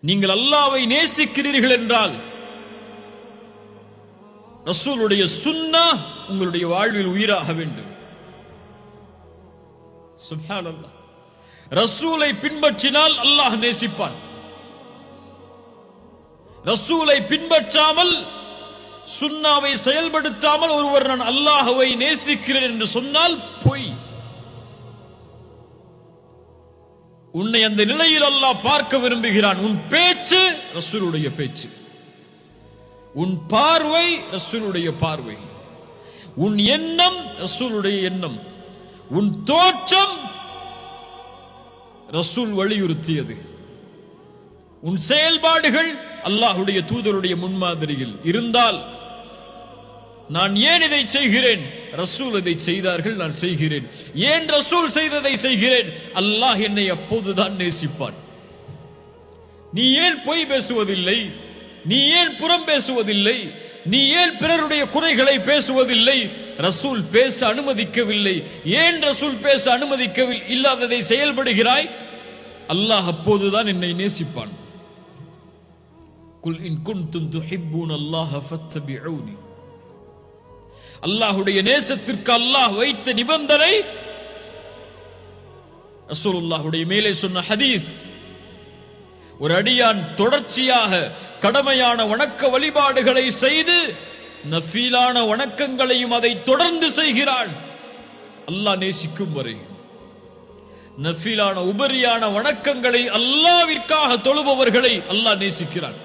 நீங்கள் அல்லாவை நேசிக்கிறீர்கள் என்றால் ரசூலுடைய சுன்னா உங்களுடைய வாழ்வில் உயிராக வேண்டும். ரசூலை பின்பற்றினால் அல்லாஹ் நேசிப்பான். ரசூலை பின்பற்றாமல் சுண்ணாவை செயல்படுத்தாமல் ஒருவர் நான் அல்லாஹவை நேசிக்கிறேன் என்று சொன்னால் பொய் உன்னை அந்த நிலையில் அல்லாஹ் பார்க்க விரும்புகிறான். உன் பேச்சு ரசூலுடைய பேச்சு. உன் பார்வை ரசூலுடைய பார்வை. உன் எண்ணம் ரசூலுடைய எண்ணம். உன் தோற்றம் ரசூல் வலியுறுத்தியது. உன் செயல்பாடுகள் அல்லாஹுடைய தூதருடைய முன்மாதிரியில் இருந்தால் நான் ஏன் இதை செய்கிறேன்? ரசூல் இதை செய்தார்கள் நான் செய்கிறேன். ஏன் ரசூல் செய்ததை செய்கிறேன்? அல்லாஹ் என்னை அப்போதுதான் நேசிப்பான். நீ ஏன் பொய் பேசுவதில்லை? நீ ஏன் புறம் பேசுவதில்லை? நீ ஏன் பிறருடைய குறைகளை பேசுவதில்லை? ரசூல் பேச அனுமதிக்கவில்லை. ஏன் ரசூல் பேச அனுமதிக்கவில்லை இல்லாததை செயல்படுகிறாய்? அல்லாஹ் அப்போதுதான் என்னை நேசிப்பான். குல் இன் குன்தும் துஹிப்பூன் அல்லாஹ் ஃபத்தபிஊனி. அல்லாஹுடைய நேசத்திற்கு அல்லாஹ் வைத்த நிபந்தனை. ரசூலுல்லாஹ்வுடைய மேலே சொன்ன ஹதீஸ் ஒரு அடியான் தொடர்ச்சியாக கடமையான வணக்க வழிபாடுகளை செய்து நஃபீலான வணக்கங்களையும் அதை தொடர்ந்து செய்கிறான். அல்லாஹ் நேசிக்கும் வரை நஃபீலான உபரியான வணக்கங்களை அல்லாவிற்காக தொழுபவர்களை அல்லாஹ் நேசிக்கிறான்.